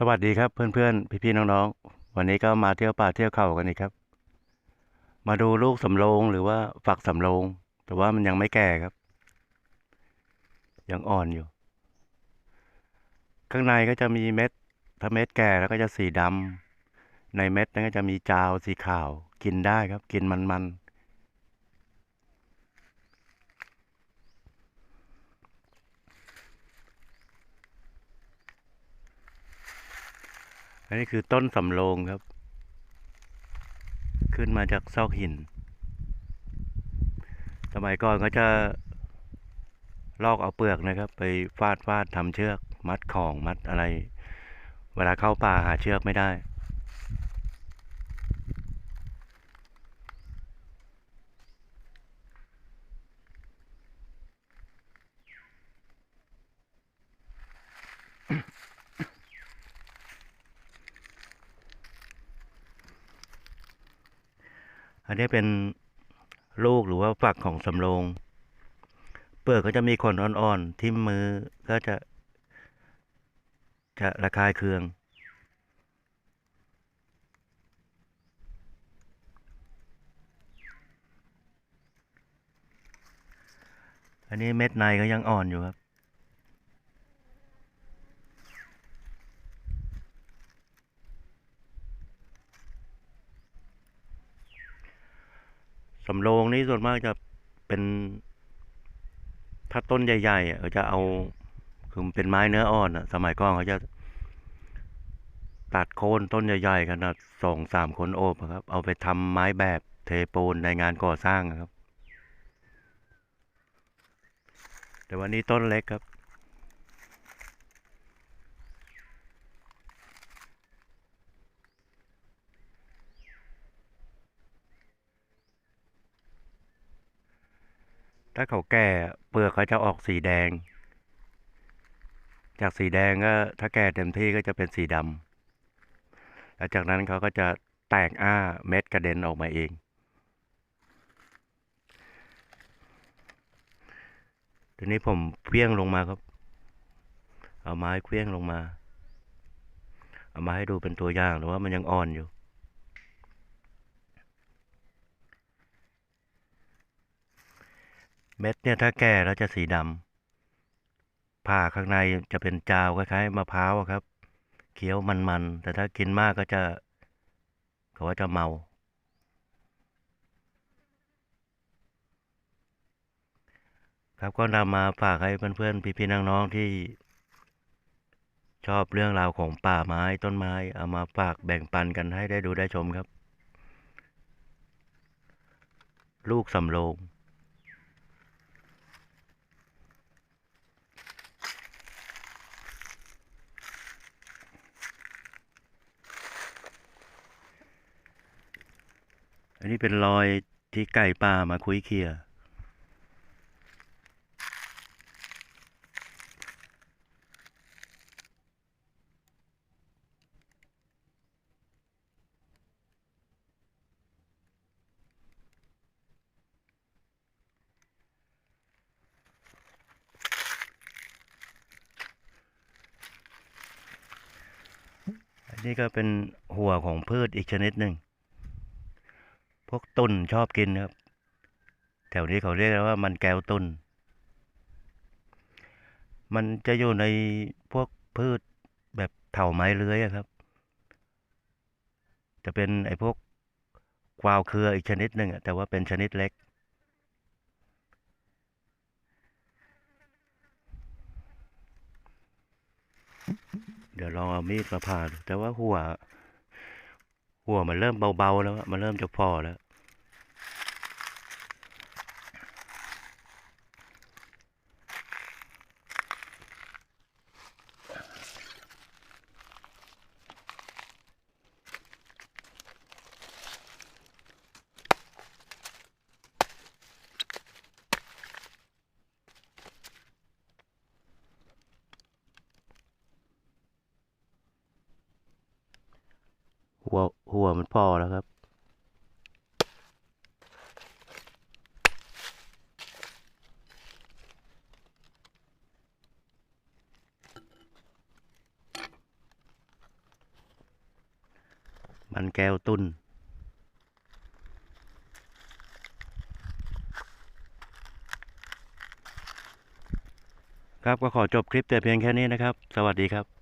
สวัสดีครับเพื่อนๆ พี่ๆ น้องๆ วันนี้ก็มาเที่ยวป่าเที่ยวเขากันอีกครับ มาดูลูกสำโรงหรือว่าฝักสำโรง แต่ว่ามันยังไม่แก่ครับ ยังอ่อนอยู่ ข้างในก็จะมีเม็ด ถ้าเม็ดแก่แล้วก็จะสีดำในเม็ดนั้นก็จะมีจาวสีขาว กินได้ครับ กินมันๆ อันนี้คือต้นสำโรงครับ ขึ้นมาจากซอกหิน สมัยก่อนก็จะลอกเอาเปลือกนะครับ ไปฟาดฟาดทำเชือก มัดของมัดอะไร เวลาเข้าป่าหาเชือกไม่ได้ นนี้เป็นลูกหรือว่าฝักของสำโรง เปลือกก็จะมีขนอ่อนๆ ที่มือก็จะ จะระคายเคือง อันนี้เม็ดในก็ยังอ่อนอยู่ครับ สำโรงนี้ส่วนมากจะเป็น ถ้าต้นใหญ่ๆอะเขาจะเอาคือเป็นไม้เนื้ออ่อนอะ สมัยก่อนเขาจะตัดโคนต้นใหญ่ๆกันนะสองสามคนโอบครับ เอาไปทำไม้แบบเทปูนในงานก่อสร้างครับ แต่วันนี้ต้นเล็กครับ ถ้าเขาแก่เปลือกเขาจะออกสีแดง จากสีแดงก็ถ้าแก่เต็มที่ก็จะเป็นสีดำหลังจากนั้นเขาก็จะแตกอ้าเม็ดกระเด็นออกมาเอง ทีนี้ผมเคลี้ยงลงมาครับ เอาไม้เคลี้ยงลงมา เอามาให้ดูเป็นตัวอย่างหรือว่ามันยังอ่อนอยู่ เม็ดเนี่ยถ้าแก่แล้วจะสีดำผ่าข้างในจะเป็นจาวคล้ายๆมะพร้าวครับ เคี้ยวมันๆ แต่ถ้ากินมากก็จะเขาว่าจะเมาครับก็นำมาฝากให้เพื่อนๆ พี่ๆน้องๆที่ชอบเรื่องราวของป่าไม้ต้นไม้ เอามาฝากแบ่งปันกันให้ได้ดูได้ชมครับ ลูกสำโรง อันนี้เป็นรอยที่ไก่ป่ามาคุยเคียนนี้ก็เป็นหัวของพืชอีกชนิดหนึ่ง พวกตุนชอบกินครับ แถวนี้เขาเรียกว่ามันแก้วตุน มันจะอยู่ในพวกพืชแบบเถาไม้เลื้อยครับ จะเป็นไอ้พวกกวาวเครืออีกชนิดหนึ่งอะแต่ว่าเป็นชนิดเล็ก เดี๋ยวลองเอามีดมาผ่าดูแต่ว่าหัว หัวมันเริ่มเบาๆแล้วมันเริ่มจะพอแล้ว หัวหัวมันพอแล้วครับ มันแก้วตุนครับก็ขอจบคลิปแต่เพียงแค่นี้นะครับ สวัสดีครับ